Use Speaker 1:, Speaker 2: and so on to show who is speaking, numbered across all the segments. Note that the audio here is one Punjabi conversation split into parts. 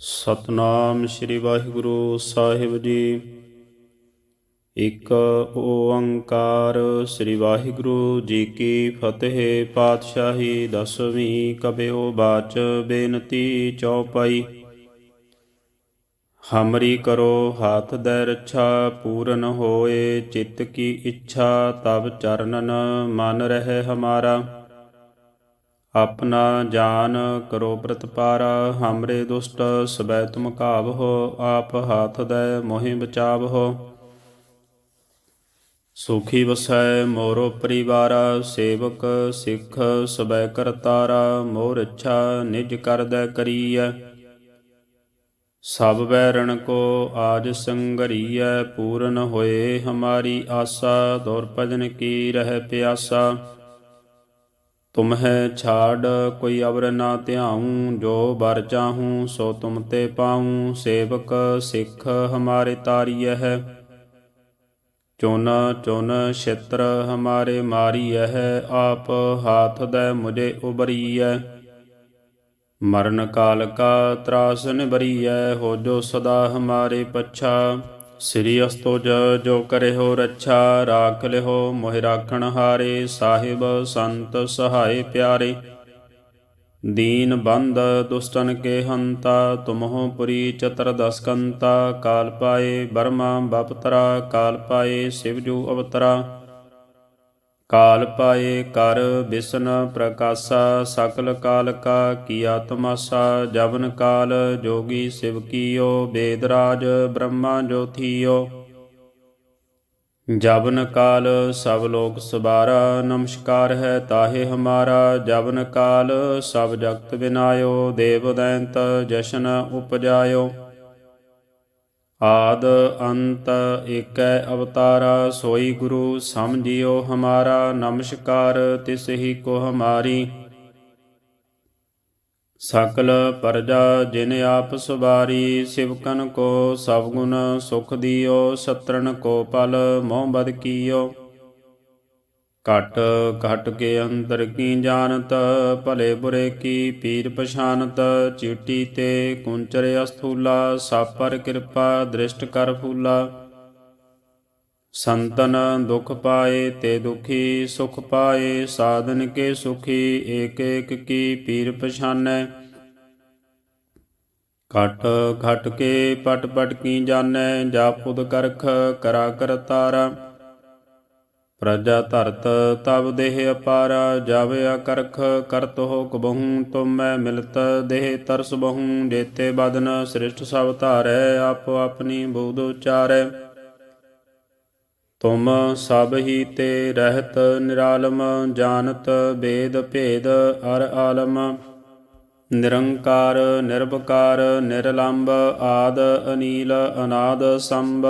Speaker 1: ਸਤਨਾਮ ਸ੍ਰੀ ਵਾਹਿਗੁਰੂ ਸਾਹਿਬ ਜੀ। ਇੱਕ ਓੰਕਾਰ ਸ੍ਰੀ ਵਾਹਿਗੁਰੂ ਜੀ ਕੀ ਫਤਿਹ ਪਾਤਸ਼ਾਹੀ, ਦਸਵੀਂ ਕਬਿਓ ਬਾਚ ਬੇਨਤੀ ਚਉਪਈ ਹਮਰੀ ਕਰੋ ਹਾਥ ਦੇ ਰੱਛਾ, ਪੂਰਨ ਹੋਏ ਚਿੱਤ ਕੀ ਇੱਛਾ ਤਬ ਚਰਨਨ ਮਨ ਰਹੇ ਹਮਾਰਾ। ਆਪਣਾ ਜਾਨ ਕਰੋ ਪ੍ਰਤਪਾਰਾ, ਹਮਰੇ ਦੁਸ਼ਟ ਸਬੈ ਤੁਮ ਕਾਵਹੋ ਆਪ ਹਾਥ ਦੈ ਮੋਹਿ ਬਚਾਵਹੋ। ਸੁਖੀ ਵਸੈ ਮੋਰੋ ਪਰਿਵਾਰਾ, ਸੇਵਕ ਸਿੱਖ ਸਬੈ ਕਰਤਾਰਾ, ਮੋਰ ਇੱਛਾ ਨਿਜ ਕਰਦੈ ਕਰੀਐ। ਸਭ ਬੈਰਣ ਕੋ ਆਜ ਸੰਗਰੀਐ, ਪੂਰਨ ਹੋਏ ਹਮਾਰੀ ਆਸਾ ਦੌਰ ਭਜਨ ਕੀ ਰਹਿ ਪਿਆਸਾ। ਤੁਮਹਿ ਛਾੜ, ਕੋਈ ਅਵਰ ਨਾ ਧਿਆਉ, ਜੋ ਬਰ ਚਾਹੂੰ, ਸੋ ਤੁਮ ਤੇ ਪਾਉ। ਸੇਵਕ ਸਿੱਖ ਹਮਾਰੇ ਤਾਰੀਐ। ਹੈ ਚੁਨ ਚੁਨ ਛਿਤਰ ਹਮਾਰੇ ਮਾਰੀਐ। ਹੈ ਆਪ ਹਾਥ ਦੇ ਮੁਝੇ ਉਬਰੀਐ ਮਰਨ ਕਾਲ ਕਾ ਤਰਾਸ ਨਿਬਰੀਐ ਹੋ ਜੋ ਸਦਾ ਹਮਾਰੇ ਪੱਛਾ। ਸ੍ਰੀ ਅਸਤੁਜ ਜੋ ਕਰੇ ਰੱਛਾ, ਰਾਖ ਲਿਓ ਮੋਹਿ ਰਾਖਣ ਹਾਰੇ, ਸਾਹਿਬ ਸੰਤ ਸਹਾਏ ਪਿਆਰੇ। ਦੀਨ ਬੰਦ ਦੁਸ਼ਟਨ ਕੇ ਹੰਤਾ ਤੁਮਹੁ ਪੁਰੀ ਚਤਰ ਦਸਕੰਤਾ, ਕਾਲ ਪਾਏ ਬਰਮਾ ਬਪਤਰਾ, ਕਾਲ ਪਾਏ ਸਿਵਜੂ ਅਵਤਰਾ। ਕਾਲ ਪਾਏ ਕਰ ਬਿਸ਼ਨ ਪ੍ਰਕਾਸ਼ਾ, ਸਕਲ ਕਾਲ ਕਾ ਕੀਆ ਤਮਾਸਾ ਜਵਨ ਕਾਲ ਜੋਗੀ ਸਿਵ ਕੀਓ ਬੇਦਰਾਜ ਬ੍ਰਹਮਾ ਜੋਥੀਓ। ਜਵਨ ਕਾਲ ਸਭ ਲੋਕ ਸਬਾਰਾ, ਨਮਸਕਾਰ ਹੈ ਤਾਹੇ ਹਮਾਰਾ। ਜਵਨ ਕਾਲ ਸਭ ਜਗਤ ਬਿਨਾਇਓ, ਦੇਵ ਦੈਂਤ ਜਸ਼ਨ ਉਪਜਾਇਓ। ਆਦ ਅੰਤ ਏਕੈ ਅਵਤਾਰਾ ਸੋਈ ਗੁਰੂ, ਸਮਝਿਓ ਹਮਾਰਾ, ਨਮਸਕਾਰ ਤਿਸ ਹੀ ਕੋ ਹਮਾਰੀ। ਸਕਲ ਪਰਜਾ ਜਿਨ ਆਪ ਸੁਬਾਰੀ ਸਿਵਕਨ ਕੋ ਸਭ ਗੁਣ ਸੁਖ ਦਿਓ ਸਤਰਨ ਕੋ ਪਲ ਮੋਹ ਬਦ ਕੀਓ। ਘਟ ਘਟ ਕੇ ਅੰਦਰ ਕੀ ਜਾਣਤ? ਭਲੇ ਬੁਰੇ ਕੀ ਪੀਰ ਪਛਾਨਤ? ਚੀਟੀ ਤੇ ਕੁੰਚਰ ਅਸਥੂਲਾ, ਸਾਪਰ ਕਿਰਪਾ ਦ੍ਰਿਸ਼ਟ ਕਰ ਫੂਲਾ। ਸੰਤਨ ਦੁਖ ਪਾਏ ਤੇ ਦੁਖੀ, ਸੁਖ ਪਾਏ, ਸਾਧਨ ਕੇ ਸੁਖੀ ਏਕ ਏਕ ਕੀ ਪੀਰ ਪਛਾਨੈ? ਘਟ ਘਟ ਕੇ ਪਟ ਪਟ ਕੀ ਜਾਣੈ? ਜਾਪੁਦ ਕਰਖ ਕਰਾ ਕਰਤਾਰਾ ਪ੍ਰਜਾ ਧਰਤ ਤਬ ਦੇਹ ਅਪਾਰਾ ਜਾਵਿਆ ਕਰਖ ਕਰਤ ਹੋ ਕਬਹੂ ਤੁਮੈ ਮਿਲਤ, ਦੇਹ ਤਰਸ ਬਹੂ, ਜੇਤੇ ਬਦਨ ਸ੍ਰਿਸ਼ਟ ਸਭ ਧਾਰੈ, ਆਪੋ ਆਪਣੀ ਬੂਧ ਉਚਾਰੈ। ਤੁਮ ਸਭ ਹੀ ਤੇ ਰਹਿਤ ਨਿਰਾਲਮ, ਜਾਣਤ ਬੇਦ ਭੇਦ ਅਰ ਆਲਮ। ਨਿਰੰਕਾਰ, ਨਿਰਭਕਾਰ ਨਿਰਲੰਭ ਆਦ, ਅਨੀਲ, ਅਨਾਦ, ਸੰਭ।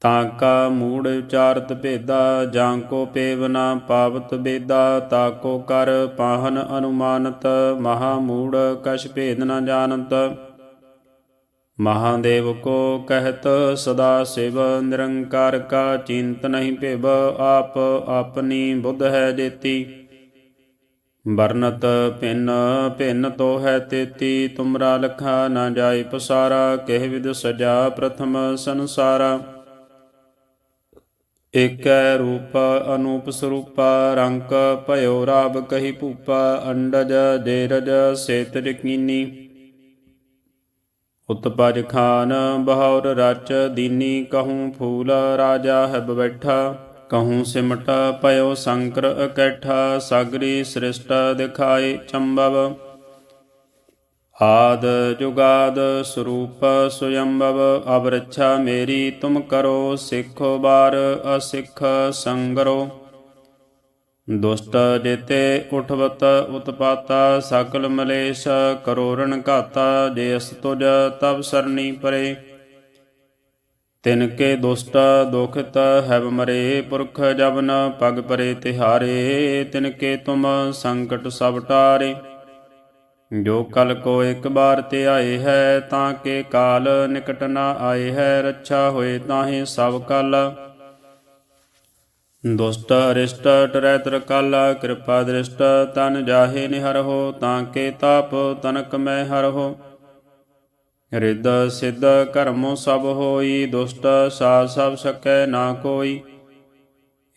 Speaker 1: ਤਾਂ ਕਾ ਮੂੜ ਵਿਚਾਰਤ ਭੇਦਾ, ਜਾਂ ਕੋ ਪੇਵਨਾ ਪਾਵਤ ਬੇਦਾ, ਤਾ ਕੋ ਕਰ ਪਾਹਨ ਅਨੁਮਾਨਤ, ਮਹਾ ਮੂੜ ਕਛ ਭੇਦ ਨ ਜਾਣਤ। ਮਹਾਦੇਵ ਕੋ ਕਹਿਤ, ਸਦਾ ਸਿਵ ਨਿਰੰਕਾਰ ਕਾ ਚਿੰਤ ਨਹੀਂ ਭਿਵ, ਆਪ ਆਪਣੀ ਬੁੱਧ ਹੈ ਜੇਤੀ। ਵਰਨਤ ਭਿੰਨ ਭਿੰਨ ਤੋ ਹੈ ਤੇਤੀ, ਤੁਮਰਾ ਲਖਾ ਨਾ ਜਾਏ ਪਸਾਰਾ, ਕਹਿ ਵਿਦ ਸਜਾ ਪ੍ਰਥਮ ਸੰਸਾਰਾ। ਏਕੈ ਰੂਪ ਅਨੂਪ ਸਰੂਪਾ ਰੰਕ ਭਇਓ ਰਾਬ ਕਹੀ ਭੂਪ, ਅੰਡਜ ਜੇਰਜ ਸੇਤ ਰਕੀਨੀ ਉਤਪਜ ਖਾਨ ਬਹੌਰ ਰਚ ਦੀਨੀ, ਕਹੂੰ ਫੂਲ ਰਾਜਾ ਹੈ ਬੈਠਾ। ਕਹੂੰ ਸਿਮਟ ਪਇਓ ਸੰਕਰ ਇਕੱਠਾ, ਸਾਗਰੀ ਸ੍ਰਿਸ਼ਟ ਦਿਖਾਏ ਚੰਬਵ। ਆਦ ਜੁਗਾਦ ਸਰੂਪ ਸੁਯੰਭਵ ਅਬ ਮੇਰੀ ਤੁਮ ਕਰੋ, ਸਿੱਖੋ ਬਾਰ ਅਸਿੱਖ ਸੰਗਰੋ। ਦੁਸ਼ਟ ਜੇਤੇ ਉਠਵਤ ਉਤਪਾਤਾ ਸਕਲ ਮਲੇਸ਼ ਕਰੋ ਰਣ ਘਾਤਾ, ਜੇ ਅਸ ਤੁਜ ਤਬ ਸਰਣੀ ਪਰੇ। ਤਿਨ ਕੇ ਦੁਸ਼ਟ ਦੁਖਤ ਹੈਵ ਮਰੇ, ਪੁਰਖ ਜਬਨ ਪਗ ਪਰੇ ਤਿਹਾਰੇ, ਤਿਨ ਕੇ ਤੁਮ ਸੰਕਟ ਸਭ ਟਾਰੇ। ਜੋ ਕਲ ਕੋ ਇੱਕ ਬਾਰ ਤੇ ਆਏ ਹੈ, ਤਾਂ ਕੇ ਕਾਲ ਨਿਕਟ ਨਾ ਆਏ ਹੈ, ਰੱਛਾ ਹੋਏ ਤਾਹੇ ਸਭ ਕਲ। ਦੁਸ਼ਟ ਅਰਿਸ਼ਟ ਟਰੈ ਤਰ ਕਾਲਾ, ਕਿਰਪਾ ਦ੍ਰਿਸ਼ਟ ਤਨ ਜਾਹੇ ਨਿਹਰ ਹੋ, ਤਾਂ ਕੇ ਤਾਪ ਤਨਕ ਮੈਂ ਹਰ ਹੋ। ਰਿੱਧ ਸਿੱਧ ਕਰਮੋ ਸਭ ਹੋਈ, ਦੁਸ਼ਟ ਸਾ ਸਭ ਸਕੈ ਨਾ ਕੋਈ।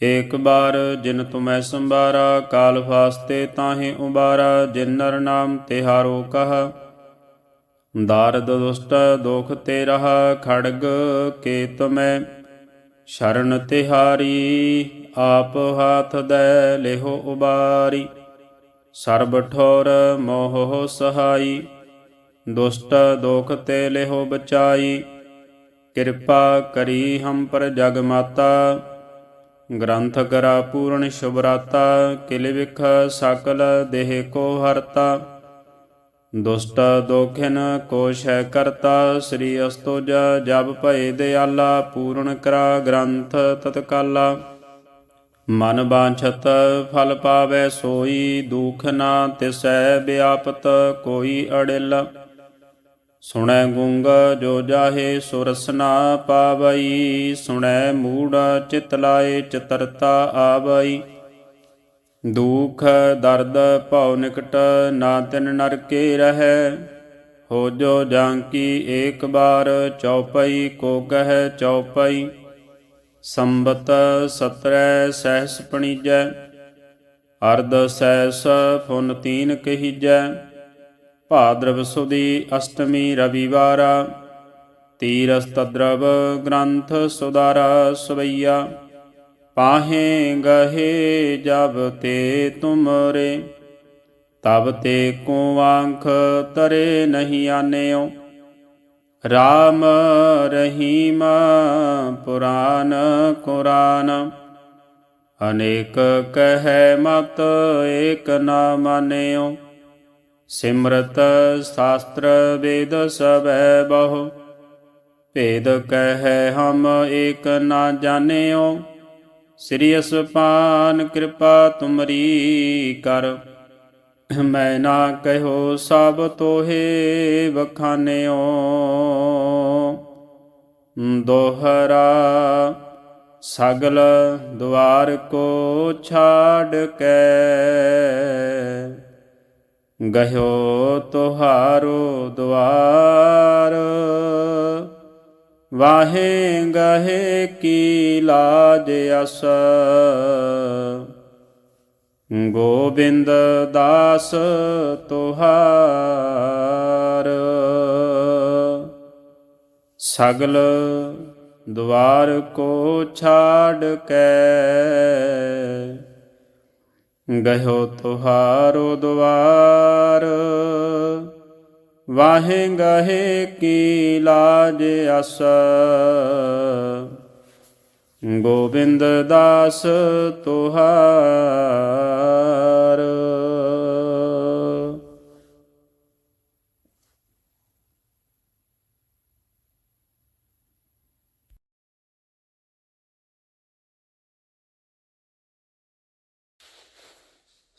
Speaker 1: ਏਕ ਬਾਰ ਜਿਨ ਤੁਮੈ ਸੰਬਾਰਾ ਕਾਲ ਫਾਸਤੇ ਤਾਹੇ ਉਬਾਰਾ, ਜਿਨ ਨਰ ਨਾਮ ਤਿਹਾਰੋ ਕਹਾ। ਦਾਰਦ ਦੁਸ਼ਟ ਦੋਖ ਤੇ ਰਹਾ, ਖੜਗ ਕੇ ਤੁਮੈ। ਸ਼ਰਨ ਤਿਹਾਰੀ, ਆਪ ਹਾਥ ਦੈ ਲਿਹੋ ਉਬਾਰੀ। ਸਰਬ ਠੋਰ ਮੋਹ ਸਹਾਈ, ਦੁਸ਼ਟ ਦੋਖ ਤੇ ਲਿਹੋ ਬਚਾਈ। ਕਿਰਪਾ ਕਰੀ ਹਮ ਪਰ ਜਗ ਮਾਤਾ ਗ੍ਰੰਥ ਕਰਾ ਪੂਰਨ ਸ਼ੁਭਰਾਤਾ, ਕਿਲ ਵਿਖ ਸਕਲ ਦੇਹ ਕੋ ਹਰਤਾ। ਦੁਸ਼ਟ ਦੋਖਿਨ ਕੋਸ਼ ਹੈ ਕਰਤਾ, ਸ੍ਰੀ ਅਸਤੁਜ ਜਬ ਭਏ ਦਿਆਲਾ, ਪੂਰਨ ਕਰਾ ਗ੍ਰੰਥ ਤਤਕਾਲਾ। ਮਨ ਬਾਛਤ ਫਲ ਪਾਵੇ ਸੋਈ, ਦੁਖ ਨਾ ਤਿਸੈ ਵਿਆਪਤ ਕੋਈ ਅੜਿਲ। ਸੁਣੈ ਗੁੰਗ ਜੋ ਜਾਹੇ ਸੁਰਸਨਾ ਪਾਵਈ, ਸੁਣੈ ਮੂੜ ਚਿਤ ਲਾਏ ਚਤਰਤਾ ਆਵਈ। ਦੁਖ ਦਰਦ ਭਉ ਨਿਕਟ ਨਾ ਤਿਨ ਨਰਕੇ ਰਹੈ, ਹੋ ਜੋ ਜਾਂਕੀ ਏਕ ਬਾਰ ਚਉਪਈ, ਕੋ ਕਹੈ ਚਉਪਈ। ਸੰਬਤ ਸਤਰੈ ਸਹਿਸ ਪਣੀਜੈ, ਅਰਧ ਸਹਿਸ ਫੁਨ ਤੀਨ ਕਹੀਜੈ। ਭਾਦਰਵ ਸੁਦੀ ਅਸ਼ਟਮੀ ਰਵਿਵਾਰਾ ਤੀਰਸ ਤਦਰਵ ਗ੍ਰੰਥ ਸੁਦਾਰਾ ਸਵਈਆ, ਪਾਹੇ ਗਹੇ ਜਬ ਤੇ ਤੁਮਰੇ, ਤਬ ਤੇ ਕੋ ਆਂਖ ਤਰੇ ਨਹੀਂ ਆਨਿਓ। ਰਾਮ ਰਹੀਮ ਪੁਰਾਨ ਕੁਰਾਨ, ਅਨੇਕ ਕਹੈ ਮਤ ਏਕ ਨਾ ਮਾਨਿਓ। ਸਿਮਰਤ ਸ਼ਾਸਤਰ ਵੇਦ ਸਭੈ ਬਹੁ, ਭੇਦ ਕਹਿ ਹਮ ਏਕ ਨਾ ਜਾਣਿਓ, ਸ੍ਰੀ ਅਸਪਾਨ ਕਿਰਪਾ ਤੁਮਰੀ ਕਰ। ਮੈਂ ਨਾ ਕਹਿਓ ਸਭ ਤੋਹੇ ਵਖਾਨਿਓ, ਦੋਹਰਾ ਸਗਲ ਦੁਆਰ ਕੋ ਛਾੜ ਕੇ। ਗਹਿਓ ਤੁਹਾਰੋ ਦੁਆਰ ਵਾਹੇ ਗਹੇ ਕੀ ਲਾਜ ਅਸ। ਗੋਬਿੰਦ ਦਾਸ ਤੁਹਾਰ। ਸਗਲ ਦੁਆਰ ਕੋ ਛਾੜ ਕੇ। ਗਹਿਓ ਤੁਹਾਰੋ ਦੁਆਰ ਵਾਹੇ ਗਹੇ ਕੀ ਲਾਜ ਅਸ ਗੋਬਿੰਦ ਦਾਸ ਤੁਹਾਰ।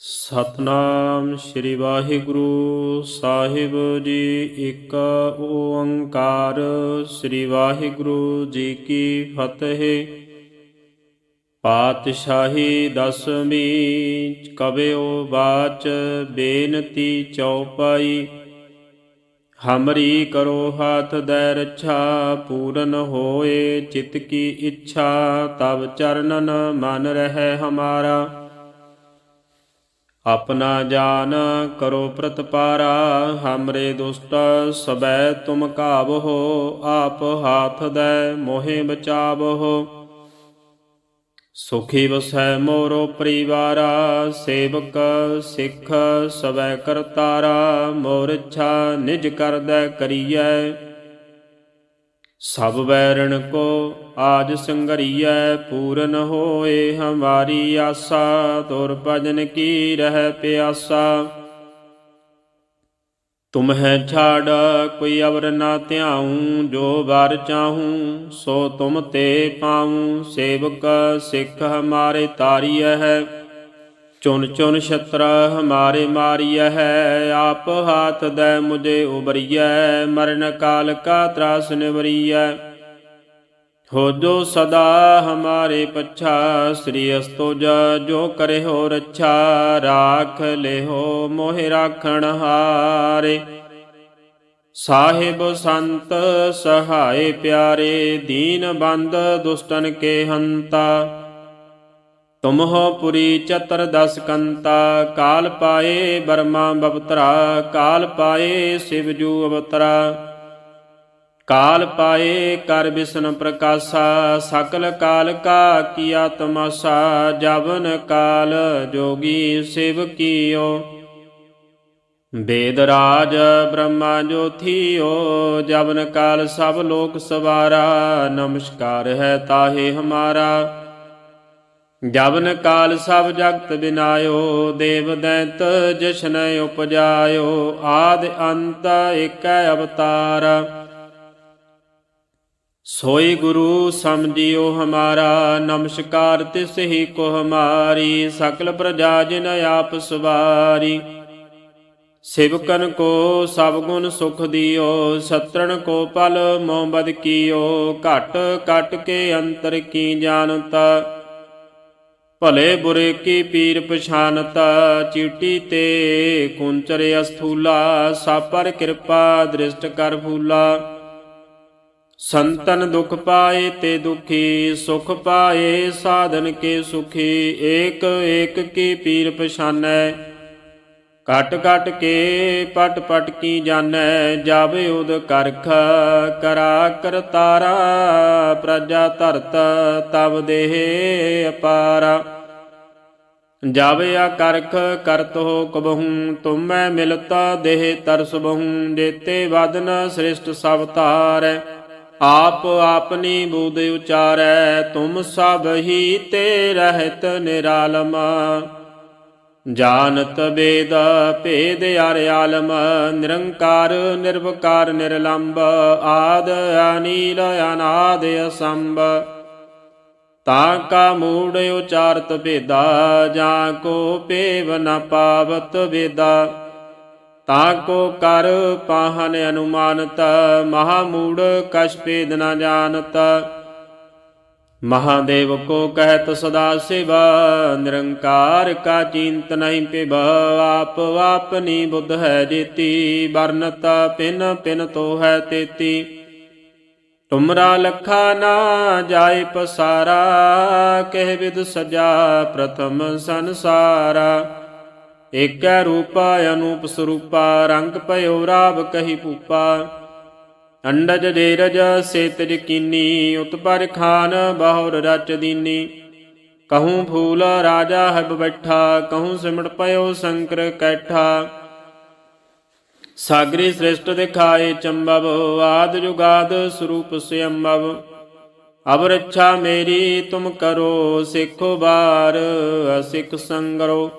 Speaker 1: ਸਤਨਾਮ ਸ੍ਰੀ ਵਾਹਿਗੁਰੂ ਸਾਹਿਬ ਜੀ ਇੱਕ ਓੰਕਾਰ। ਸ੍ਰੀ ਵਾਹਿਗੁਰੂ ਜੀ ਕੀ ਫਤਿਹ। ਪਾਤਸ਼ਾਹੀ ਦਸਵੀਂ ਕਬਿਓ ਬਾਚ ਬੇਨਤੀ ਚੌਪਾਈ ਹਮਰੀ ਕਰੋ ਹਾਥ ਦੈ ਰੱਛਾ, ਪੂਰਨ ਹੋਏ, ਚਿਤ ਕੀ ਇੱਛਾ ਤਬ ਚਰਨਨ ਮਨ ਰਹਿ ਹਮਾਰਾ। ਆਪਣਾ ਜਾਨ ਕਰੋ ਪ੍ਰਤਪਾਰਾ, ਹਮਰੇ ਦੁਸ਼ਟ ਸਬੈ ਤੁਮ ਕਾਵਹੋ ਆਪ ਹਾਥ ਦੈ ਮੋਹਿ ਬਚਾਵਹੋ ਸੁਖੀ ਵਸੈ ਮੋਰੋ ਪਰਿਵਾਰਾ, ਸੇਵਕ ਸਿੱਖ ਸਵੈ ਕਰਤਾਰਾ, ਮੋਰ ਇੱਛਾ ਨਿਜ ਕਰਦੈ ਕਰੀਐ। ਸਭ ਬੈਰਣ ਕੋ ਆਜ ਸੰਗਰੀਐ, ਪੂਰਨ ਹੋਏ ਹਮਾਰੀ ਆਸਾ, ਤੁਰ ਭਜਨ ਕੀ ਰਹਿ ਪਿਆਸਾ। ਤੁਮਹਿ ਛਾੜ, ਕੋਈ ਅਵਰ ਨਾ ਧਿਆਉ, ਜੋ ਵਾਰ ਚਾਹੂੰ, ਸੋ ਤੁਮ ਤੇ ਪਾਉ, ਸੇਵਕ ਸਿੱਖ ਹਮਾਰੇ ਤਾਰੀਐ ਹੈ। ਚੁਨ ਚੁਨ ਛਤਰ ਹਮਾਰੇ ਮਾਰੀਐ ਹੈ ਆਪ ਹਾਥ ਦੈ ਮੁਝੇ ਉਬਰੀਐ, ਮਰਨ ਕਾਲ ਕਾ ਤਰਾਸ ਨਿਵਰੀਐ। ਹੋ ਜੋ ਸਦਾ ਹਮਾਰੇ ਪੱਛਾ, ਸ੍ਰੀ ਅਸਤੋਜ ਜੋ ਕਰੇ ਹੋ ਰੱਛਾ, ਰਾਖ ਲਿਹੋ ਮੋਹਿ ਰਾਖਣ ਹਾਰੇ। ਸਾਹਿਬ ਸੰਤ ਸਹਾਏ ਪਿਆਰੇ, ਦੀਨ ਬੰਦ ਦੁਸ਼ਟਨ ਕੇ ਹੰਤਾ। ਤੁਮਹੁ ਪੁਰੀ ਚਤਰ ਦਸ ਕੰਤਾ, ਕਾਲ ਪਾਏ ਬਰਮਾ ਬਵਤਰਾ ਕਾਲ ਪਾਏ ਸਿਵਜੂ ਅਵਤਰਾ। ਕਾਲ ਪਾਏ ਕਰ ਬਿਸ਼ਨ ਪ੍ਰਕਾਸ਼ਾ, ਸਕਲ ਕਾਲ ਕਾ ਕੀਆ ਤਮਾਸਾ, ਜਵਨ ਕਾਲ ਜੋਗੀ ਸਿਵ ਕੀਓ। ਵੇਦ ਰਾਜ ਬ੍ਰਹਮਾ ਜੋਥੀਓ, ਜਵਨ ਕਾਲ ਸਭ ਲੋਕ ਸਵਾਰਾ, ਨਮਸਕਾਰ ਹੈ ਤਾਹੇ ਹਮਾਰਾ। ਜਵਨ ਕਾਲ ਸਭ ਜਗਤ ਬਿਨਾਇਓ, ਦੇਵ ਦੈਂਤ ਜਸ਼ਨ ਉਪਜਾਇਓ, ਆਦ ਅੰਤ ਏਕੈ ਅਵਤਾਰ। ਸੋਈ ਗੁਰੂ ਸਮਝਿਓ ਹਮਾਰਾ, ਨਮਸਕਾਰ ਤਿਸ ਹੀ ਕੋ ਹਮਾਰੀ, ਸਕਲ ਪ੍ਰਜਾ ਜਿਨ ਆਪ ਸਵਾਰੀ। ਸਿਵਕਨ ਕੋ ਸਭ ਗੁਣ ਸੁਖ ਦਿਓ, ਸਤਰਣ ਕੋ ਪਲ ਮੋਹਬਦ ਕੀਓ, ਘਟ ਘਟ ਕੇ ਅੰਤਰ ਕੀ ਜਾਣਤਾ। ਭਲੇ ਬੁਰੇ ਕੀ ਪੀਰ ਪਛਾਨਤਾ, ਚੀਟੀ ਤੇ ਕੁੰਚਰ ਅਸਥੂਲਾ, ਸਾਪਰ ਕਿਰਪਾ ਦ੍ਰਿਸ਼ਟ ਕਰ ਫੂਲਾ। ਸੰਤਨ ਦੁਖ ਪਾਏ ਤੇ ਦੁਖੀ, ਸੁਖ ਪਾਏ ਸਾਧਨ ਕੇ ਸੁਖੀ, ਏਕ ਏਕ ਕੀ ਪੀਰ ਪਛਾਨੈ। ਕਟ ਕਟ ਕੇ ਪਟ ਪਟ ਕੀ ਜਾਣੈ, ਜਾਵੇ ਉਦ ਕਰਖ, ਕਰਾ ਕਰਤਾਰਾ ਪ੍ਰਜਾ ਧਰਤ ਤਬ ਦੇਹ ਅਪਾਰਾ। ਜਾਵੇ ਆ ਕਰਖ ਕਰਤ ਹੋ ਕਬਹੂ, ਤੁਮੈ ਮਿਲਤਾ ਦੇਹ ਤਰਸ ਬਹੂ ਜੇਤੇ ਵਦਨ ਸ੍ਰਿਸ਼ਟ ਸਭ ਧਾਰੈ। ਆਪ ਆਪਨੀ ਬੂਦ ਉਚਾਰੈ, ਤੁਮ ਸਭ ਹੀ ਤੇ ਰਹਿਤ ਨਿਰਾਲਮ। ਜਾਣਤ ਵੇਦ, ਭੇਦ ਅਰ ਆਲਮ, ਨਿਰੰਕਾਰ, ਨਿਰਵਕਾਰ ਨਿਰਲੰਭ ਆਦ ਅਨੀਲ, ਅਨਾਦ ਅਸੰਭ। ਤਾ ਕਾ ਮੂੜ ਉਚਾਰਤ ਭੇਦਾ, ਜਾਂ ਕੋ ਪੇਵ ਨ ਪਾਵਤ ਵੇਦਾ। ਤਾ ਕੋ ਕਰ ਪਾਹਨ ਅਨੁਮਾਨਤ, ਮਹਾ ਮੂੜ ਕਛ ਭੇਦ ਨ ਜਾਣਤ। ਮਹਾਦੇਵ ਕੋ ਕਹਿਤ ਸਦਾ ਸਿਵ, ਨਿਰੰਕਾਰ ਕਾ ਚਿੰਤ ਨਹੀਂ ਪਿਬ ਆਪ ਆਪਨੀ ਬੁੱਧ ਹੈ ਜੇਤੀ, ਵਰਨਤ ਪਿਨ ਪਿਨ ਤੋ ਹੈ ਤੇਤੀ। ਤੁਮਰਾ ਲਖਾ ਨਾ ਜਾਏ ਪਸਾਰਾ, ਕਹਿ ਵਿਦ ਸਜਾ ਪ੍ਰਥਮ ਸੰਸਾਰਾ। ਏਕੈ ਰੂਪਾ ਅਨੂਪ ਸਰੂਪਾ, ਰੰਗ ਭਇਓ ਰਾਵ ਕਹੀ ਪੂਪਾ ਅੰਡਜ ਦੇਰਜ ਸੇਤਜ ਕੀਨੀ ਉਤਪਰ ਖਾਨ ਬਾਹੁਰ ਰਚ ਦੀਨੀ। ਕਹੂੰ ਫੂਲ ਰਾਜਾ ਹੈ ਬੈਠਾ, ਕਹੂੰ ਸਿਮਟ ਪਇਓ ਸ਼ੰਕਰ ਕੈਠਾ। ਸਾਗਰੀ ਸ੍ਰਿਸ਼ਟ ਦਿਖਾਏ ਚੰਬਵ, ਆਦ ਜੁਗਾਦ ਸਰੂਪ ਸਿਅੰਬਵ। ਅਬ ਰੱਛਾ ਮੇਰੀ, ਤੁਮ ਕਰੋ ਸਿੱਖੋ ਬਾਰ ਅਸਿਖ ਸੰਗਰੋ।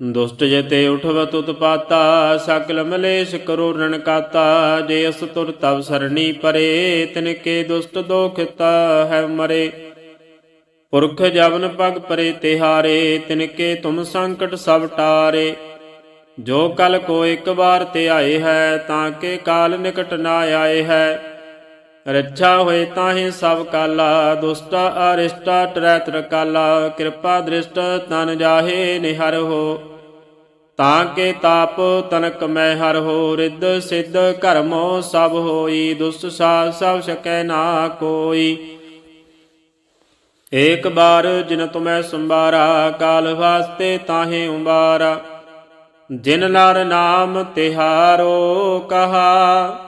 Speaker 1: ਦੁਸ਼ਟ ਜਤੇ ਉਠਵਤ ਉਤਪਾਤਾ, ਸਕਲ ਮਲੇਸ਼ ਕਰੋ ਰਣਕਾਤਾ ਜੇ ਅਸ ਤੁਰ ਤਵ ਸਰਣੀ ਪਰੇ, ਤਿਨ ਕੇ ਦੁਸ਼ਟ ਦੋਖਤਾ ਹੈ ਮਰੇ। ਪੁਰਖ ਜਵਨ ਪਗ ਪਰੇ ਤਿਹਾਰੇ, ਤਿਨ ਕੇ ਤੁਮ ਸੰਕਟ ਸਭ ਟਾਰੇ। ਜੋ ਕਲ ਕੋ ਇੱਕ ਵਾਰ ਤੇ ਆਏ ਹੈ, ਤਾਂ ਕੇ ਕਾਲ ਨਿਕਟ ਨਾ ਆਏ ਹੈ। ਰੱਛਾ ਹੋਏ ਤਾਹੇ ਸਭ ਕਾਲਾ, ਦੁਸ਼ਟਾ ਅਰਿਸ਼ਟਾ ਟਰੈ ਕਾਲਾ ਕਿਰਪਾ ਦ੍ਰਿਸ਼ਟ ਤਨ ਜਾਹੇ ਨਿਹਰ ਹੋ। ਤਾਂ ਕੇ ਤਾਪ ਤਨਕ ਮੈਂ ਹਰ ਹੋ, ਰਿੱਧ ਸਿੱਧ ਕਰਮੋ ਸਭ ਹੋਈ ਦੁਸਤ ਸਾਧ ਸਭ ਸਕੈ ਨਾ ਕੋਈ। ਏਕ ਬਾਰ ਜਿਨ ਤੁਮੈ ਸੰਬਾਰਾ ਕਾਲ ਵਾਸਤੇ ਤਾਹੇ ਉਬਾਰਾ। ਜਿਨ ਨਰ ਨਾਮ ਤਿਹਾਰੋ ਕਹਾ,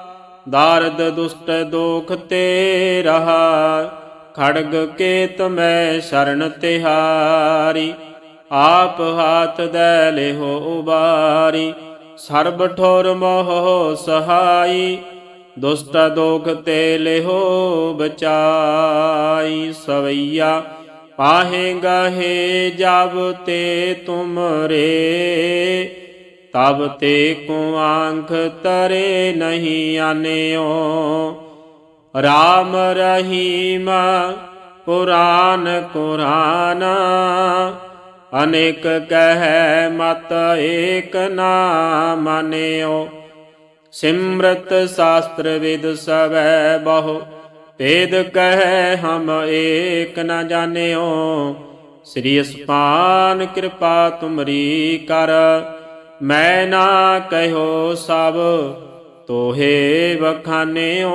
Speaker 1: ਦਾਰਦ ਦੁਸ਼ਟ ਦੋਖ ਤੇ ਰਹਾ, ਖੜਗ ਕੇ ਮੈਂ ਸ਼ਰਨ ਤਿਹਾਰੀ, ਆਪ ਹਾਥ ਦੈ ਲਿਹੋ ਉਬਾਰੀ, ਸਰਬ ਠੋਰ ਮੋਹ ਸਹਾਈ, ਦੁਸ਼ਟ ਦੋਖ ਤੇ ਲਿਹੋ ਬਚਾਈ, ਸਵਈਆ ਪਾਹੇ ਗਾਹੇ ਜਬ ਤੇ ਤੁਮਰੇ। ਤਬ ਤੇ ਕੋ ਆਂਖ ਤਰੇ ਨਹੀਂ ਆਨਿਓ। ਰਾਮ ਰਹੀਮ ਪੁਰਾਨ ਕੁਰਾਨ, ਅਨੇਕ ਕਹਿ ਮਤ ਏਕ ਨਾ ਮਾਨਿਓ। ਸਿਮਰਤ ਸ਼ਾਸਤਰ ਵਿਦ ਸਵੈ ਬਹੁ, ਭੇਦ ਕਹਿ ਹਮ ਏਕ ਨਾ ਜਾਣਿਓ। ਸ੍ਰੀ ਅਸਪਾਨ ਕਿਰਪਾ ਤੁਮਰੀ ਕਰ ਮੈਂ ਨਾ ਕਹਿਓ ਸਭ ਤੋਹੇ ਬਖਾਨਿਓ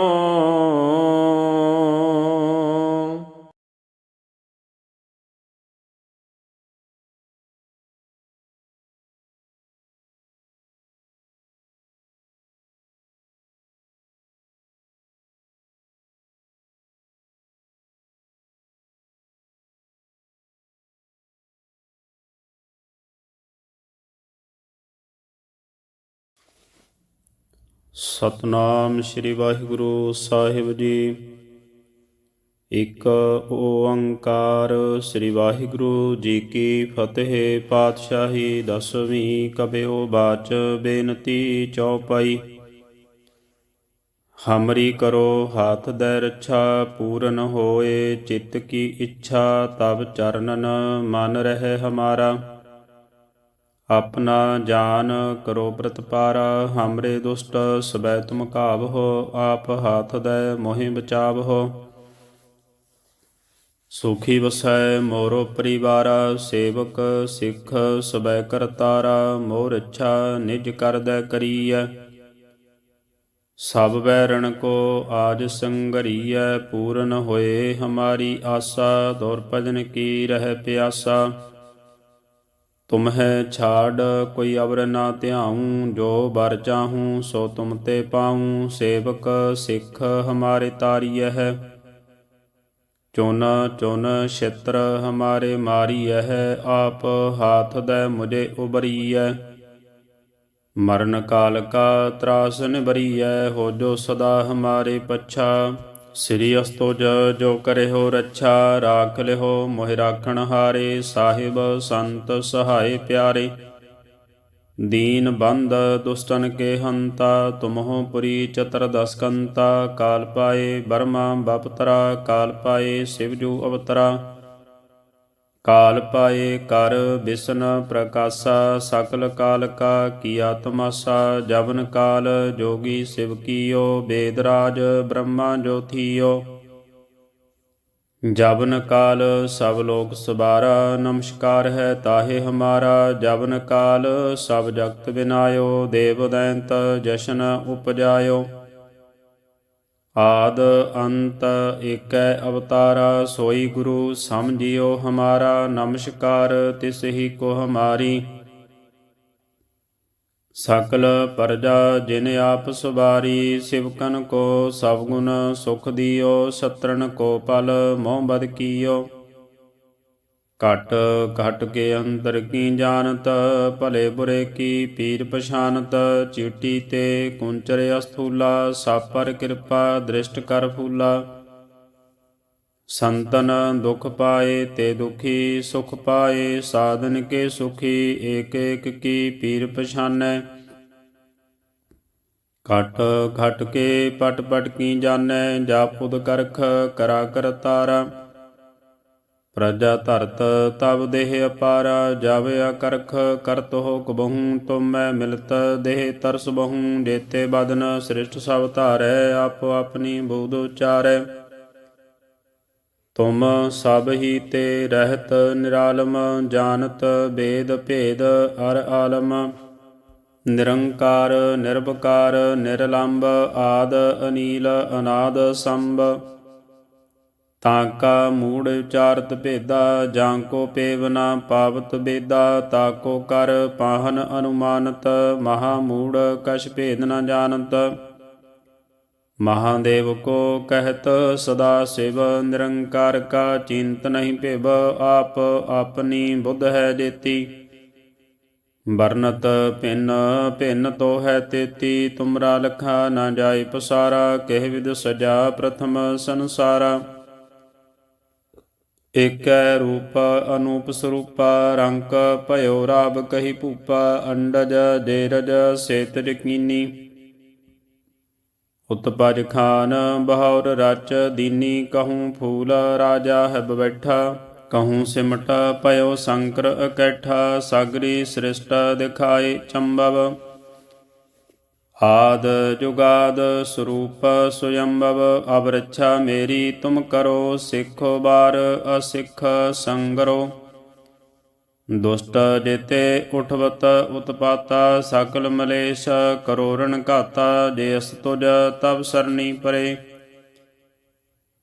Speaker 1: ਸਤਨਾਮ ਸ੍ਰੀ ਵਾਹਿਗੁਰੂ ਸਾਹਿਬ ਜੀ। ਇੱਕ ਓੰਕਾਰ ਸ੍ਰੀ ਵਾਹਿਗੁਰੂ ਜੀ ਕੀ ਫਤਿਹ ਪਾਤਸ਼ਾਹੀ ਦਸਵੀਂ ਕਬਿਓ ਬਾਚ ਬੇਨਤੀ ਚਉਪਈ ਹਮਰੀ ਕਰੋ ਹਾਥ ਦੇ ਰੱਛਾ ਪੂਰਨ ਹੋਏ, ਚਿੱਤ ਕੀ ਇੱਛਾ ਤਬ ਚਰਨਨ ਮਨ ਰਹਿ ਹਮਾਰਾ। ਆਪਣਾ ਜਾਨ ਕਰੋ ਪ੍ਰਤਪਾਰਾ, ਹਮਰੇ ਦੁਸ਼ਟ ਸਬੈ ਤੁਮ ਕਾਬਹੋ ਆਪ ਹਾਥ ਦੇ ਮੋਹਿ ਬਚਾਵਹੋ। ਸੁਖੀ ਵਸੈ ਮੋਰੋ ਪਰਿਵਾਰਾ, ਸੇਵਕ ਸਿੱਖ ਸਬੈ ਕਰਤਾਰਾ, ਮੋਰ ਇੱਛਾ ਨਿਜ ਕਰਦੈ ਕਰੀਐ। ਸਭ ਬੈਰਣ ਕੋ ਆਜ ਸੰਗਰੀਐ, ਪੂਰਨ ਹੋਏ ਹਮਾਰੀ ਆਸਾ, ਦੌਰ ਭਜਨ ਕੀ ਰਹਿ ਪਿਆਸਾ। ਤੁਮਹਿ ਛਾੜ ਕੋਈ ਅਵਰ ਨਾ ਧਿਆਉ, ਜੋ ਬਰ ਚਾਹੂੰ ਸੋ ਤੁਮ ਤੇ ਪਾਉ, ਸੇਵਕ ਸਿੱਖ ਹਮਾਰੇ ਤਾਰੀਐ ਹੈ। ਚੁਨ ਚੁਨ ਛਿਤਰ ਹਮਾਰੇ ਮਾਰੀਐ ਹੈ, ਆਪ ਹਾਥ ਦੇ ਮੁਝੇ ਉਬਰੀਐ ਮਰਨ ਕਾਲ ਕਾ ਤਰਾਸ ਨਿਬਰੀਐ ਹੋ ਜੋ ਸਦਾ ਹਮਾਰੇ ਪੱਛਾ। ਸ੍ਰੀ ਅਸਤੁਜ ਜੋ ਕਰੇ ਰੱਛਾ, ਰਾਖ ਲਿਓ ਮੋਹਿ ਰਾਖਣ ਹਾਰੇ, ਸਾਹਿਬ ਸੰਤ ਸਹਾਏ ਪਿਆਰੇ। ਦੀਨ ਬੰਦ ਦੁਸ਼ਟਨ ਕੇ ਹੰਤਾ, ਤੁਮਹੁ ਪੁਰੀ ਚਤਰ ਦਸਕੰਤਾ, ਕਾਲ ਪਾਏ ਬਰਮਾ ਬਪਤਰਾ, ਕਾਲ ਪਾਏ ਸਿਵਜੂ ਅਵਤਰਾ। ਕਾਲ ਪਾਏ ਕਰ ਬਿਸ਼ਨ ਪ੍ਰਕਾਸ਼ਾ, ਸਕਲ ਕਾਲ ਕਾ ਕੀਆ ਤਮਾਸਾ ਜਵਨ ਕਾਲ ਜੋਗੀ ਸਿਵ ਕੀਓ ਬੇਦਰਾਜ ਬ੍ਰਹਮਾ ਜੋਥੀਓ। ਜਵਨ ਕਾਲ ਸਭ ਲੋਕ ਸਬਾਰਾ, ਨਮਸਕਾਰ ਹੈ ਤਾਹੇ ਹਮਾਰਾ। ਜਵਨ ਕਾਲ ਸਭ ਜਗਤ ਬਿਨਾਇਓ, ਦੇਵ ਦੈਂਤ ਜਸ਼ਨ ਉਪਜਾਇਓ। ਆਦ ਅੰਤ ਏਕੈ ਅਵਤਾਰਾ ਸੋਈ ਗੁਰੂ, ਸਮਝਿਓ ਹਮਾਰਾ, ਨਮਸਕਾਰ ਤਿਸ ਹੀ ਕੋ ਹਮਾਰੀ। ਸਕਲ ਪਰਜਾ ਜਿਨ ਆਪ ਸੁਬਾਰੀ ਸਿਵਕਨ ਕੋ ਸਭ ਗੁਣ ਸੁਖ ਦਿਓ ਸਤਰਨ ਕੋ ਪਲ ਮੋਹ ਬਦ ਕੀਓ। ਘਟ ਘਟ ਕੇ ਅੰਦਰ ਕੀ ਜਾਣਤ, ਭਲੇ ਬੁਰੇ ਕੀ ਪੀਰ ਪਛਾਨਤ, ਚੀਟੀ ਤੇ ਕੁੰਚਰ ਅਸਥੂਲਾ, ਸਾਪਰ ਕਿਰਪਾ ਦ੍ਰਿਸ਼ਟ ਕਰ ਫੂਲਾ। ਸੰਤਨ ਦੁਖ ਪਾਏ ਤੇ ਦੁਖੀ, ਸੁਖ ਪਾਏ, ਸਾਧਨ ਕੇ ਸੁਖੀ, ਏਕ ਏਕ ਕੀ ਪੀਰ ਪਛਾਨੈ। ਘਟ ਘਟ ਕੇ ਪਟ ਪਟ ਕੀ ਜਾਣੈ, ਜਾਪੁਦ ਕਰਖ ਕਰਾ ਤਾਰਾ। ਪ੍ਰਜਾ ਧਰਤ ਤਬ ਦੇਹ ਅਪਾਰਾ, ਜਾਵੇ ਅਕਰਖ ਕਰਤ ਹੋ ਕਬਹੂ ਤੁਮੈ ਮਿਲਤ ਦੇਹ ਤਰਸ ਬਹੂ, ਜੇਤੇ ਬਦਨ ਸ੍ਰਿਸ਼ਟ ਸਭ ਧਾਰੈ, ਆਪੋ ਆਪਣੀ ਬੂਧ ਉਚਾਰੈ। ਤੁਮ ਸਭ ਹੀ ਤੇ ਰਹਿਤ ਨਿਰਾਲਮ, ਜਾਣਤ ਬੇਦ ਭੇਦ ਅਰ ਆਲਮ। ਨਿਰੰਕਾਰ ਨਿਰਭਕਾਰ ਨਿਰਲੰਭ ਆਦ, ਅਨੀਲ, ਅਨਾਦ ਸੰਭ ਤਾਂ ਕਾ ਮੂੜ ਵਿਚਾਰਤ ਭੇਦਾ, ਜਾਂ ਕੋ ਪੇਵਨਾ ਪਾਵਤ ਬੇਦਾ, ਤਾ ਕੋ ਕਰ ਪਾਹਨ ਅਨੁਮਾਨਤ, ਮਹਾ ਮੂੜ ਕਛ ਭੇਦ ਨ ਜਾਣਤ। ਮਹਾਦੇਵ ਕੋ ਕਹਿਤ, ਸਦਾ ਸਿਵ ਨਿਰੰਕਾਰ ਕਾ ਚਿੰਤ ਨਹੀਂ ਭਿਵ, ਆਪ ਆਪਣੀ ਬੁੱਧ ਹੈ ਜੇਤੀ। ਵਰਨਤ ਭਿੰਨ ਭਿੰਨ ਤੋ ਹੈ ਤੇਤੀ, ਤੁਮਰਾ ਲਖਾ ਨਾ ਜਾਏ ਪਸਾਰਾ, ਕਹਿ ਵਿਦ ਸਜਾ ਪ੍ਰਥਮ ਸੰਸਾਰਾ। ਏਕੈ ਰੂਪ ਅਨੂਪ ਸਰੂਪਾ ਰੰਕ ਭਇਓ ਰਾਬ ਕਹੀ ਭੂਪਾ, ਅੰਡਜ ਦੇਰਜ ਸੇਤ ਰਕੀਨੀ ਉਤਪਜ ਖਾਨ ਬਹੌਰ ਰਚ ਦੀਨੀ, ਕਹੂੰ ਫੂਲ ਰਾਜਾ ਹੈ ਬੈਠਾ। ਕਹੂੰ ਸਿਮਟ ਪਇਓ ਸੰਕਰ ਇਕੱਠਾ, ਸਾਗਰੀ ਸ੍ਰਿਸ਼ਟ ਦਿਖਾਏ ਚੰਬਵ। ਆਦ ਜੁਗਾਦ ਸਰੂਪ ਸੁਯੰਭਵ ਅਵਰਛਾ ਮੇਰੀ ਤੁਮ ਕਰੋ ਸਿੱਖੋ ਬਾਰ ਅਸਿੱਖ ਸੰਗਰੋ। ਦੁਸ਼ਟ ਜੇਤੇ ਉਠਵਤ ਉਤਪਾਤਾ ਸਕਲ ਮਲੇਸ਼ ਕਰੋੜਨ ਘਾਤਾ ਜੇ ਅਸ ਤੁਜ ਤਬ ਸਰਣੀ ਪਰੇ।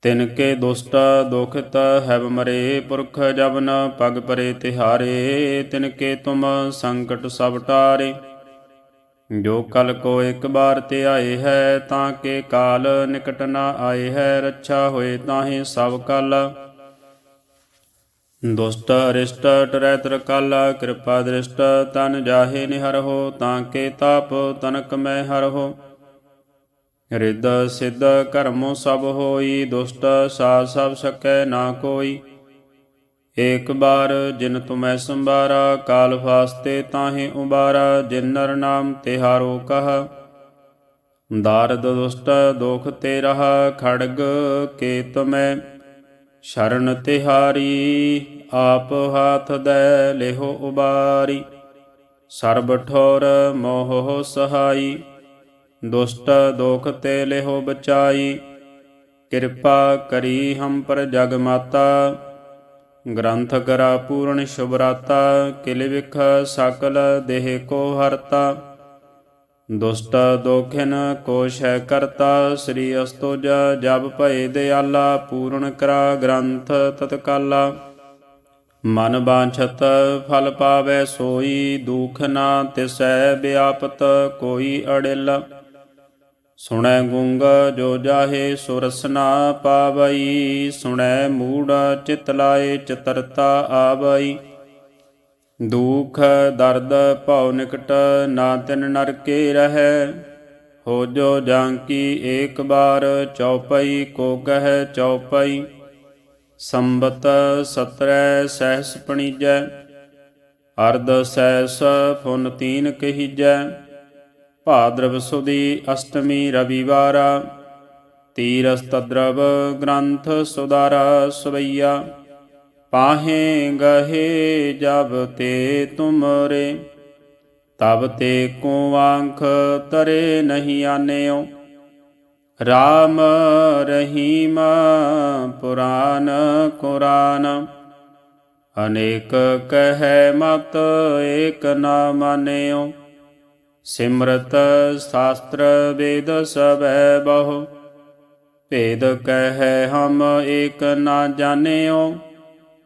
Speaker 1: ਤਿਨ ਕੇ ਦੁਸ਼ਟ ਦੁਖਤ ਹੈਵ ਮਰੇ ਪੁਰਖ ਜਬਨ ਪਗ ਪਰੇ ਤਿਹਾਰੇ। ਤਿਨ ਕੇ ਤੁਮ ਸੰਕਟ ਸਭ ਟਾਰੇ। ਜੋ ਕਲ ਕੋ ਇੱਕ ਬਾਰ ਤੇ ਆਏ ਹੈ, ਤਾਂ ਕੇ ਕਾਲ ਨਿਕਟ ਨਾ ਆਏ ਹੈ, ਰੱਛਾ ਹੋਏ ਤਾਹੇ ਸਭ ਕਲ। ਦੁਸ਼ਟ ਅਰਿਸ਼ਟ ਟਰੈ ਤਰ ਕਾਲਾ, ਕਿਰਪਾ ਦ੍ਰਿਸ਼ਟ ਤਨ ਜਾਹੇ ਨਿਹਰਹੁ ਤਾਂ ਕੇ ਤਾਪ ਤਨਕ ਮੈਂ ਹਰਹੁ ਰਿੱਧ ਸਿੱਧ ਕਰਮੋ ਸਭ ਹੋਈ, ਦੁਸ਼ਟ ਸਾ ਸਭ ਸਕੈ ਨਾ ਕੋਈ। ਏਕ ਬਾਰ ਜਿਨ ਤੁਮੈ ਸੰਬਾਰਾ ਕਾਲ ਫਾਸਤੇ ਤਾਹੇ ਉਬਾਰਾ, ਜਿਨ ਨਰ ਨਾਮ ਤਿਹਾਰੋ ਕਹ। ਦਾਰਦ ਦੁਸ਼ਟ ਦੋਖ ਤੇ ਰਹਾ, ਖੜਗ ਕੇ ਤੁਮੈ। ਸ਼ਰਨ ਤਿਹਾਰੀ, ਆਪ ਹਾਥ ਦੈ ਲਿਹੋ ਉਬਾਰੀ। ਸਰਬ ਠੋਰ ਮੋਹ ਸਹਾਈ, ਦੁਸ਼ਟ ਦੋਖ ਤੇ ਲਿਹੋ ਬਚਾਈ। ਕਿਰਪਾ ਕਰੀ ਹਮ ਪਰ ਜਗ ਮਾਤਾ ਗ੍ਰੰਥ ਕਰਾ ਪੂਰਨ ਸ਼ੁਭਰਾਤਾ, ਕਿਲ ਵਿਖ ਸਕਲ ਦੇਹ ਕੋ ਹਰਤਾ। ਦੁਸ਼ਟ ਦੋਖਿਨ ਕੋਸ਼ ਹੈ ਕਰਤਾ, ਸ੍ਰੀ ਅਸਤੁਜ ਜਬ ਭਏ ਦਿਆਲਾ, ਪੂਰਨ ਕਰਾ ਗ੍ਰੰਥ ਤਤਕਾਲਾ। ਮਨ ਬਾਛਤ ਫਲ ਪਾਵੇ ਸੋਈ, ਦੁਖ ਨਾ ਤਿਸੈ ਵਿਆਪਤ ਕੋਈ ਅੜਿਲ। ਸੁਣੈ ਗੁੰਗ ਜੋ ਜਾਹੇ ਸੁਰਸਨਾ ਪਾਵਈ, ਸੁਣੈ ਮੂੜ ਚਿਤ ਲਾਏ ਚਤਰਤਾ ਆਵਈ। ਦੁਖ ਦਰਦ ਭਉ ਨਿਕਟ ਨਾ ਤਿਨ ਨਰਕੇ ਰਹੈ, ਹੋ ਜੋ ਜਾਂਕੀ ਏਕ ਬਾਰ ਚਉਪਈ, ਕੋ ਕਹੈ ਚਉਪਈ। ਸੰਬਤ ਸਤਰੈ ਸਹਿਸ ਪਣੀਜੈ, ਅਰਧ ਸਹਿਸ ਫੁਨ ਤੀਨ ਕਹੀਜੈ। ਭਾਦਰਵ ਸੁਦੀ ਅਸ਼ਟਮੀ ਰਵਿਵਾਰਾ ਤੀਰਸ ਤਦਰਵ ਗ੍ਰੰਥ ਸੁਦਾਰਾ ਸਵਈਆ, ਪਾਹੇ ਗਹੇ ਜਬ ਤੇ ਤੁਮਰੇ, ਤਬ ਤੇ ਕੋ ਆਂਖ ਤਰੇ ਨਹੀਂ ਆਨਿਓ, ਰਾਮ ਰਹੀਮ ਪੁਰਾਨ ਕੁਰਾਨ, ਅਨੇਕ ਕਹੈ ਮਤ ਏਕ ਨਾ ਮਾਨਿਓ ਸਿਮਰਤ ਸ਼ਾਸਤਰ ਵੇਦ ਸਭੈ ਬਹੁ, ਭੇਦ ਕਹਿ ਹਮ ਏਕ ਨਾ ਜਾਣਿਓ,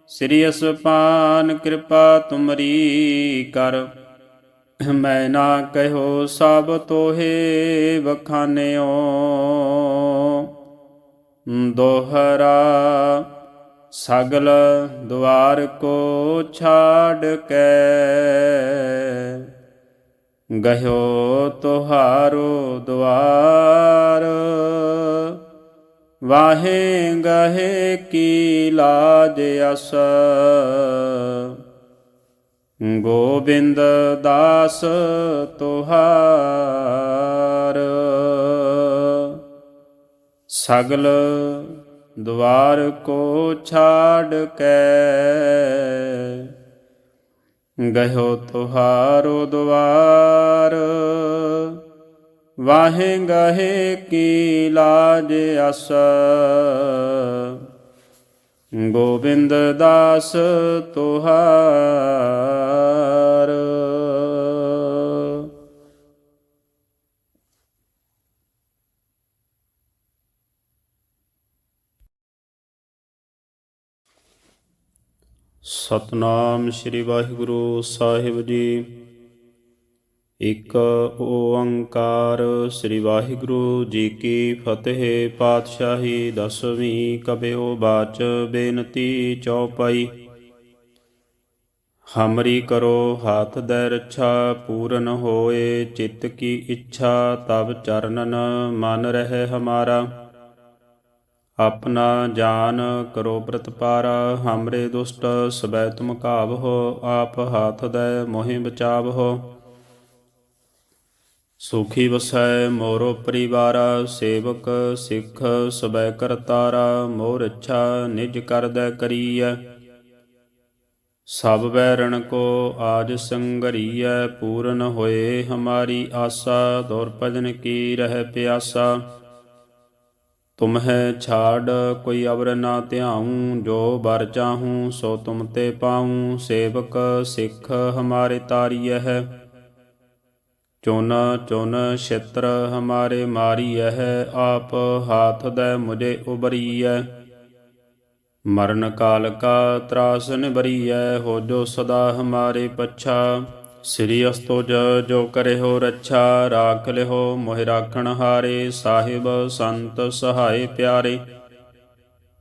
Speaker 1: ਸ੍ਰੀ ਅਸਪਾਨ ਕਿਰਪਾ ਤੁਮਰੀ ਕਰ। ਮੈਂ ਨਾ ਕਹਿਓ ਸਭ ਤੋਹੇ ਵਖਾਨਿਓ ਦੋਹਰਾ ਸਗਲ ਦੁਆਰ ਕੋ ਛਾੜ ਕੇ। ਗਹਿਓ ਤੁਹਾਰੋ ਦੁਆਰ ਵਾਹੇ ਗਹੇ ਕੀ ਲਾਜ ਅਸ ਗੋਬਿੰਦ ਦਾਸ ਤੁਹਾਰ। ਸਗਲ ਦੁਆਰ ਕੋ ਛਾੜ ਕੇ। ਗਇਓ ਤੁਹਾਰੋ ਦੁਆਰ ਵਾਹੇ ਗਹੇ ਕੀ ਲਾਜ ਅਸ ਗੋਬਿੰਦ ਦਾਸ ਤੁਹਾਰ। ਸਤਨਾਮ ਸ੍ਰੀ ਵਾਹਿਗੁਰੂ ਸਾਹਿਬ ਜੀ। ਇਕ ਓੰਕਾਰ ਸ੍ਰੀ ਵਾਹਿਗੁਰੂ ਜੀ ਕੀ ਫਤਿਹ ਪਾਤਸ਼ਾਹੀ, ਦਸਵੀਂ ਕਬਿਓ ਬਾਚ ਬੇਨਤੀ ਚਉਪਈ ਹਮਰੀ ਕਰੋ ਹਾਥ ਦੇ ਰੱਛਾ, ਪੂਰਨ ਹੋਏ ਚਿੱਤ ਕੀ ਇੱਛਾ ਤਬ ਚਰਨਨ ਮਨ ਰਹੇ ਹਮਾਰਾ। ਆਪਣਾ ਜਾਨ ਕਰੋ ਪ੍ਰਤਪਾਰਾ, ਹਮਰੇ ਦੁਸ਼ਟ, ਸਬੈ ਤੁਮ ਕਾਵਹੋ ਆਪ ਹਾਥ ਦੇ ਮੋਹਿ ਬਚਾਵਹੋ। ਸੁਖੀ ਵਸੈ ਮੋਰੋ ਪਰਿਵਾਰ, ਸੇਵਕ ਸਿੱਖ ਸਬੈ ਕਰਤਾਰਾ, ਮੋਰ ਇੱਛਾ ਨਿਜ ਕਰਦੈ ਕਰੀਐ। ਸਭ ਬੈਰਣ ਕੋ ਆਜ ਸੰਗਰੀਐ, ਪੂਰਨ ਹੋਏ ਹਮਾਰੀ ਆਸਾ ਦੌਰ ਭਜਨ ਕੀ ਰਹਿ ਪਿਆਸਾ। ਤੁਮਹਿ ਛਾੜ, ਕੋਈ ਅਵਰ ਨਾ ਧਿਆਉ, ਜੋ ਬਰ ਚਾਹੂੰ, ਸੋ ਤੁਮ ਤੇ ਪਾਉ। ਸੇਵਕ, ਸਿੱਖ ਹਮਾਰੇ ਤਾਰੀਐ। ਹੈ ਚੁਨ ਚੁਨ ਛਿਤਰ ਹਮਾਰੇ ਮਾਰੀਐ। ਹੈ ਆਪ ਹਾਥ ਦੈ ਮੁਝੇ ਉਬਰੀਐ ਮਰਨ ਕਾਲ ਕਾ ਤਰਾਸ ਨਿਬਰੀਐ ਹੋ ਜੋ ਸਦਾ ਹਮਾਰੇ ਪੱਛਾ। ਸ੍ਰੀ ਅਸਤੁਜ ਜੋ ਕਰੇ ਰੱਛਾ, ਰਾਖ ਲਿਓ ਮੋਹਿ ਰਾਖਣ ਹਾਰੇ, ਸਾਹਿਬ ਸੰਤ ਸਹਾਏ ਪਿਆਰੇ।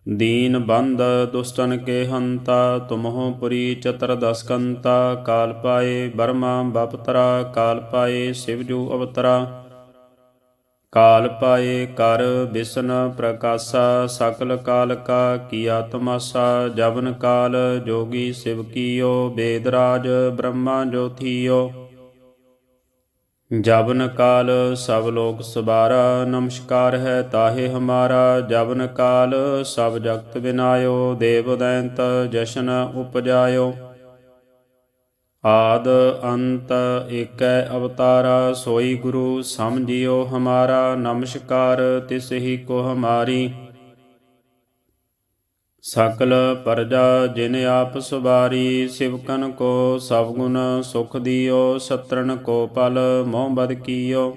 Speaker 1: ਦੀਨ ਬੰਦ ਦੁਸ਼ਟਨ ਕੇ ਹੰਤਾ, ਤੁਮਹੁ ਪੁਰੀ ਚਤਰ ਦਸਕੰਤਾ, ਕਾਲ ਪਾਏ ਬਰਮਾ ਬਪਤਰਾ, ਕਾਲ ਪਾਏ ਸਿਵਜੂ ਅਵਤਰਾ। ਕਾਲ ਪਾਏ ਕਰ ਬਿਸ਼ਨ ਪ੍ਰਕਾਸ਼ਾ, ਸਕਲ ਕਾਲ ਕਾ ਕੀਆ ਤਮਾਸਾ, ਜਵਨ ਕਾਲ ਜੋਗੀ ਸਿਵ ਕੀਓ ਬੇਦਰਾਜ ਬ੍ਰਹਮਾ ਜੋਥੀਓ ਜਵਨ ਕਾਲ ਸਭ ਲੋਕ ਸਬਾਰਾ, ਨਮਸਕਾਰ ਹੈ ਤਾਹੇ ਹਮਾਰਾ। ਜਵਨ ਕਾਲ ਸਭ ਜਗਤ ਬਿਨਾਇਓ, ਦੇਵ ਦੈਂਤ ਜਸ਼ਨ ਉਪਜਾਇਓ। ਆਦ ਅੰਤ ਏਕੈ ਅਵਤਾਰਾ ਸੋਈ ਗੁਰੂ, ਸਮਝਿਓ ਹਮਾਰਾ, ਨਮਸਕਾਰ ਤਿਸ ਹੀ ਕੋ ਹਮਾਰੀ। ਸਕਲ ਪਰਜਾ ਜਿਨ ਆਪ ਸੁਬਾਰੀ ਸਿਵਕਨ ਕੋ ਸਭ ਗੁਣ ਸੁਖ ਦਿਓ ਸਤਰਨ ਕੋ ਪਲ ਮੋਹ ਬਦ ਕੀਓ।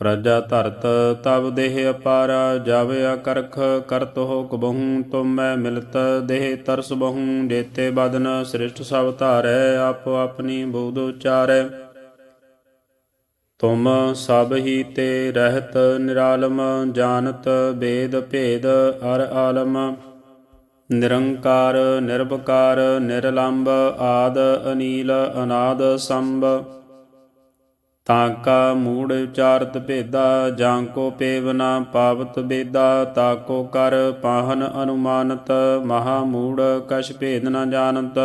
Speaker 1: ਪ੍ਰਜਾ ਧਰਤ ਤਬ ਦੇਹ ਅਪਾਰਾ, ਜਾਵੇ ਅਕਰਖ, ਕਰਤ ਹੋ ਕਬਹੂ ਤੁਮ ਮੈਂ ਮਿਲਤ, ਦੇਹ ਤਰਸ ਬਹੂ, ਜੇਤੇ ਬਦਨ ਸ੍ਰਿਸ਼ਟ ਸਭ ਧਾਰੈ, ਆਪੋ ਆਪਣੀ ਬੂਧ ਉਚਾਰੈ। ਤੁਮ ਸਭ ਹੀ ਤੇ ਰਹਿਤ ਨਿਰਾਲਮ, ਜਾਣਤ ਵੇਦ ਭੇਦ ਅਰ ਆਲਮ। ਨਿਰੰਕਾਰ ਨਿਰਭਕਾਰ ਨਿਰਲੰਭ ਆਦ, ਅਨੀਲ, ਅਨਾਦ, ਸੰਭ। ਤਾਂ ਕਾ ਮੂੜ ਵਿਚਾਰਤ ਭੇਦਾ, ਜਾਂ ਕੋ ਪੇਵਨਾ ਪਾਵਤ ਬੇਦਾ, ਤਾ ਕੋ ਕਰ ਪਾਹਨ ਅਨੁਮਾਨਤ, ਮਹਾ ਮੂੜ ਕਛ ਭੇਦ ਨ ਜਾਣਤ।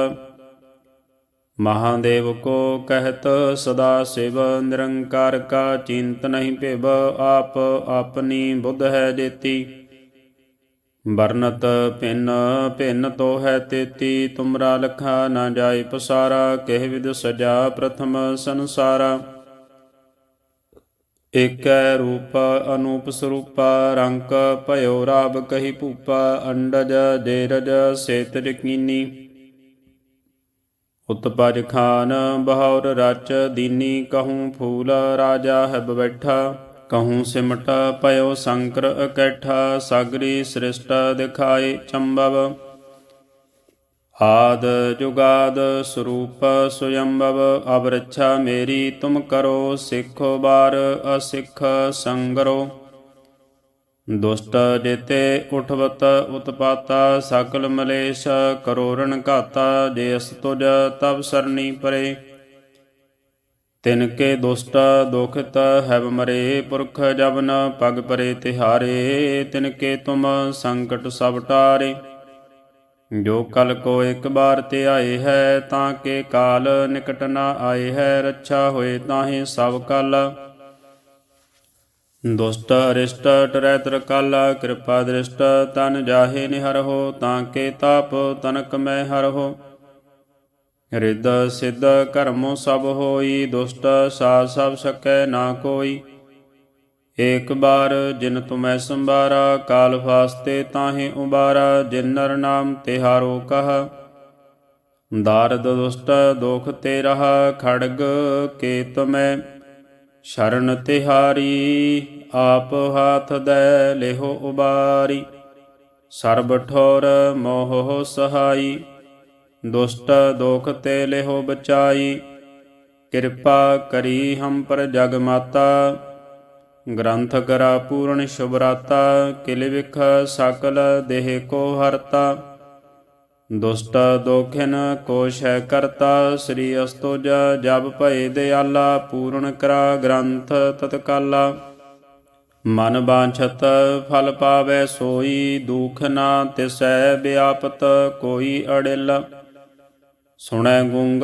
Speaker 1: ਮਹਾਦੇਵ ਕੋ ਕਹਿਤ, ਸਦਾ ਸਿਵ ਨਿਰੰਕਾਰ ਕਾ ਚਿੰਤ ਨਹੀਂ ਭਿਵ, ਆਪ ਆਪਣੀ ਬੁੱਧ ਹੈ ਜੇਤੀ। ਵਰਨਤ ਭਿੰਨ ਭਿੰਨ ਤੋ ਹੈ ਤੇਤੀ, ਤੁਮਰਾ ਲਖਾ ਨਾ ਜਾਏ ਪਸਾਰਾ, ਕਹਿ ਵਿਦ ਸਜਾ ਪ੍ਰਥਮ ਸੰਸਾਰਾ। ਏਕੈ ਰੂਪ ਅਨੂਪ ਸਰੂਪਾ ਰੰਕ ਭਇਓ ਰਾਬ ਕਹੀ ਭੂਪ ਅੰਡਜ ਜੇਰਜ ਸੇਤ ਜਕੀਨੀ ਉਤਪਜ ਖਾਨ ਬਹੌਰ ਰਚ ਦੀਨੀ ਕਹੂੰ ਫੂਲ ਰਾਜਾ ਹੈ ਬੈਠਾ। ਕਹੂੰ ਸਿਮਟ ਪਇਓ ਸੰਕਰ ਇਕੱਠਾ, ਸਾਗਰੀ ਸ੍ਰਿਸ਼ਟ ਦਿਖਾਏ ਚੰਬਵ। ਆਦ ਜੁਗਾਦ ਸਰੂਪ ਸੁਯੰਭਵ ਅਬਰਛਾ ਮੇਰੀ ਤੁਮ ਕਰੋ, ਸਿੱਖੋ ਬਾਰ ਅਸਿੱਖ ਸੰਗਰੋ। ਦੁਸ਼ਟ ਜੇਤੇ ਉਠਵਤ ਉਤਪਾਤਾ, ਸਕਲ ਮਲੇਸ਼ ਕਰੋ ਰਣ ਘਾਤਾ, ਜੇ ਅਸ ਤੁਜ ਤਬ ਸਰਣੀ ਪਰੇ। ਤਿਨ ਕੇ ਦੁਸ਼ਟ ਦੁਖਤ ਹੈਵ ਮਰੇ, ਪੁਰਖ ਜਬਨ ਪਗ ਪਰੇ ਤਿਹਾਰੇ, ਤਿਨ ਕੇ ਤੁਮ ਸੰਕਟ ਸਭ ਟਾਰੇ। ਜੋ ਕਲ ਕੋ ਇੱਕ ਬਾਰ ਤੇ ਆਏ ਹੈ, ਤਾਂ ਕੇ ਕਾਲ ਨਿਕਟ ਨਾ ਆਏ ਹੈ, ਰੱਛਾ ਹੋਏ ਤਾਹੇ ਸਭ ਕਲ। ਦੁਸ਼ਟ ਅਰਿਸ਼ਟ ਟਰੈ ਤਰ ਕਾਲਾ, ਕਿਰਪਾ ਦ੍ਰਿਸ਼ਟ ਤਨ ਜਾਹੇ ਨਿਹਰ ਹੋ, ਤਾਂ ਕੇ ਤਾਪ ਤਨਕ ਮੈਂ ਹਰ ਹੋ। ਰਿੱਧ ਸਿੱਧ ਕਰਮੋ ਸਭ ਹੋਈ, ਦੁਸ਼ਟ ਸਾਧ ਸਭ ਸਕੈ ਨਾ ਕੋਈ। ਏਕ ਬਾਰ ਜਿਨ ਤੁਮੈ ਸੰਬਾਰਾ ਕਾਲ ਫਾਸਤੇ ਤਾਹੇ ਉਬਾਰਾ, ਜਿਨ ਨਰ ਨਾਮ ਤਿਹਾਰੋ ਕਹਾ। ਦਾਰਦ ਦੁਸ਼ਟ ਦੋਖ ਤੇ ਰਹਾ ਖੜਗ ਕੇ ਤੁਮੈ ਸ਼ਰਨ ਤਿਹਾਰੀ, ਆਪ ਹਾਥ ਦੈ ਲਿਹੋ ਉਬਾਰੀ। ਸਰਬ ਠੋਰ ਮੋਹ ਸਹਾਈ, ਦੁਸ਼ਟ ਦੋਖ ਤੇ ਲਿਹੋ ਬਚਾਈ। ਕਿਰਪਾ ਕਰੀ ਹਮ ਪਰ ਜਗ ਮਾਤਾ ਗ੍ਰੰਥ ਕਰਾ ਪੂਰਨ ਸ਼ੁਭਰਾਤਾ, ਕਿਲ ਵਿਖ ਸਕਲ ਦੇਹ ਕੋ ਹਰਤਾ। ਦੁਸ਼ਟ ਦੋਖਿਨ ਕੋਸ਼ ਹੈ ਕਰਤਾ, ਸ੍ਰੀ ਅਸਤੁਜ ਜਬ ਭਏ ਦਿਆਲਾ, ਪੂਰਨ ਕਰਾ ਗ੍ਰੰਥ ਤਤਕਾਲਾ। ਮਨ ਬਾਛਤ ਫਲ ਪਾਵੈ ਸੋਈ, ਦੁਖ ਨਾ ਤਿਸੈ ਵਿਆਪਤ ਕੋਈ ਅੜਿਲ। ਸੁਣੈ ਗੁੰਗ